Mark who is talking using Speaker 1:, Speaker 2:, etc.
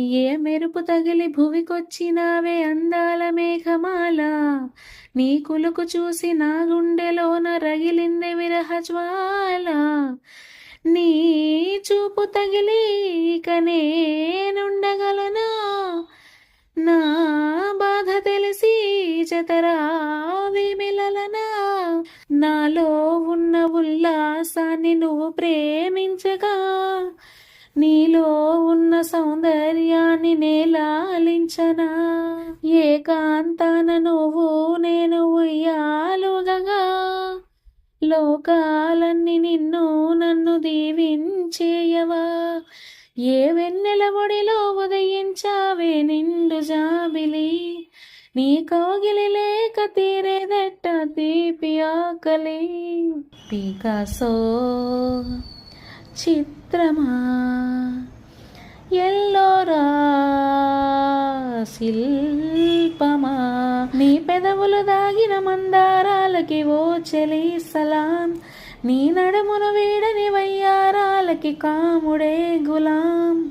Speaker 1: ఏ మెరుపు తగిలి భువికొచ్చినావే అందాల మేఘమాల? నీ కులుకు చూసి నా గుండెలోన రగిలింది విరహ జ్వాల. నీ చూపు తగిలి ఇక నా బాధ తెలిసి జతరావి మిలలనా? నాలో ఉన్న ఉల్లాసాన్ని నువ్వు ప్రేమించగా నీలో ఉన్న సౌందర్యాన్ని నేలాలించనా? ఏకాంతాన నువ్వు నేను ఉయ్యాలుగా? లోకాలన్నీ నిన్ను నన్ను దీవించేయవా? ఏ వెన్నెల ఒడిలో ఉదయించావే నిండు జాబిలి? నీ కోగిలి లేక తీరేదెట్ట తీపి ఆకలి? పికాసో చిత్రమా? ఎల్లోరా శిల్పమా? నీ పెదవులు దాగిన మందారాలకి ఓ చెలి సలాం. నీ నడుమును వీడని వయ్యారాలకి కాముడే గులాం.